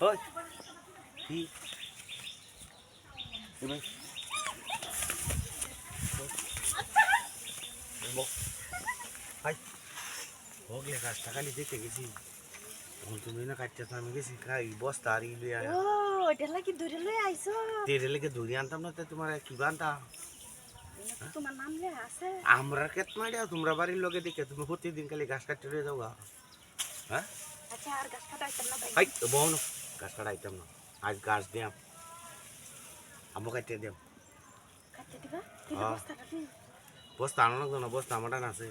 ওই কি এ ভাই বক। ভাই হোকলে গাছটা খালি দেখতে গেছি তখন তুমি না কাটতে আমি গেছি খাই বস্তা আর ইলুই আয়া ও ওইটা লাগি দূরে লই আইছো তেরে লেগে ধরি আনতাম না তো তোমার কি বানতাম তোমার নাম লে আছে আমরা কেত মারিয়া তোমরা বাড়ির লোকে দেখে তুমি প্রতিদিন খালি ঘাস কাটতে রয়ে যাও গা। হ্যাঁ আচ্ছা আর গাছ কাটা আইতাম না ভাই হাই বউ না ঘাস কাটাইতাম না। আজ ঘাস দিয়াম। আমো কাটতে দিয়াম। হ্যাঁ। বস্তা আনো লাগতো না বস্তা আমার আছে।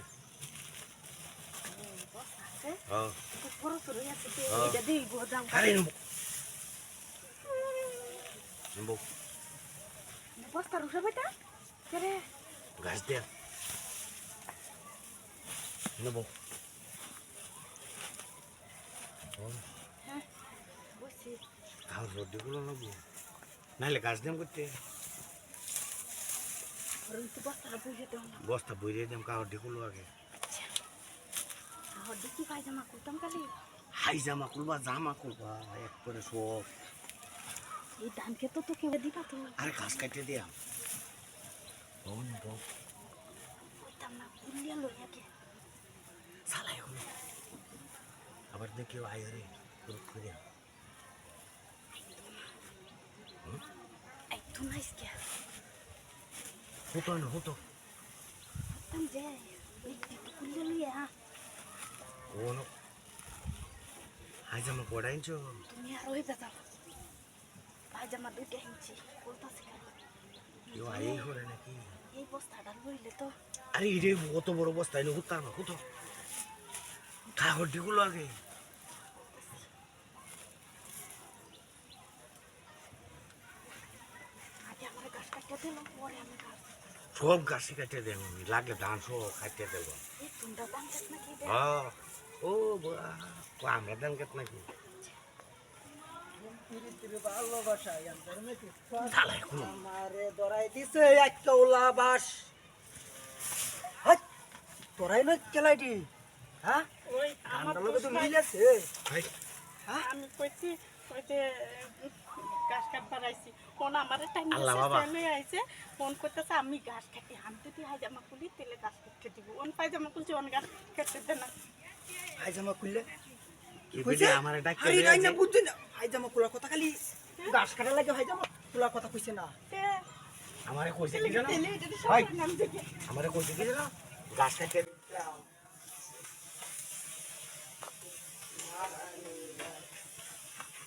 বস্তা আছে? ও খুব বড় সরু আছে তে হ্যাঁ। এটা দিই গোদাম আরে নেব নেব বস্তা রুষা বেটা রে ঘাস দিয়া নেব হ্যাঁ বসি খাও রোডগুলো নেব নাহলে ঘাস দিয়াম করতে। বস্তা বইরে দিয়াম কাহর ডিগুলো আগে হাই জামা খুলবা জামা খুলবা একবারে সব। এই ধানকে তো তোকে দিবা তো। আরে ঘাস কাটতে দিয়াম বউ নেব কইতাম না কুলিয়া লইয়া কে সালাই হলো। আবার দেখি আয় রে পুরো খুঁজে এই তো নাইস কে হতো। না হতো কইতাম যে এই একটু কুলিয়া লইয়া ও না। হাই জামা পড়াইছো তুমি আর ওই বেজাল পায়জামা দুইটা ইঞ্চি বলতাছি কেউ আই করে নাকি? এই বস্তাটা লইলে তো। আরে রে কত বড় বস্তা এনে হতাম না হতো। ঠাকুর ডিগুলো আগে আগে আমার গাছ কাটতে দিলাম পরে আমি গাছ সব গাছে কাটে দেব আমি লাগে ধান সব খাইতে দেব। ও আমরা ধান কাট নাকি তোরাই না কেলাইটি হ্যাঁ? ওই আমার ঠান্ডা তো পোষায়। মিলেছে ভাই আমি কইছি ঘাস কোন আমার টাইম বাবা। আইছে ফোন করতেছে আমি ঘাস কাটি আমি যদি হাইজামা খুলি তেলে ঘাস দিব। পায়জামা খুলছি ঘাস দে না। খুললে? আমার ডাক্তার বুঝছি না। খোলার কথা খালি গাছ কাটা লাগে হাইজামা খোলার কথা কইছে না। আমারে কইছে কি জানো? আমারে কইছে কি জানো? গাছ কাটে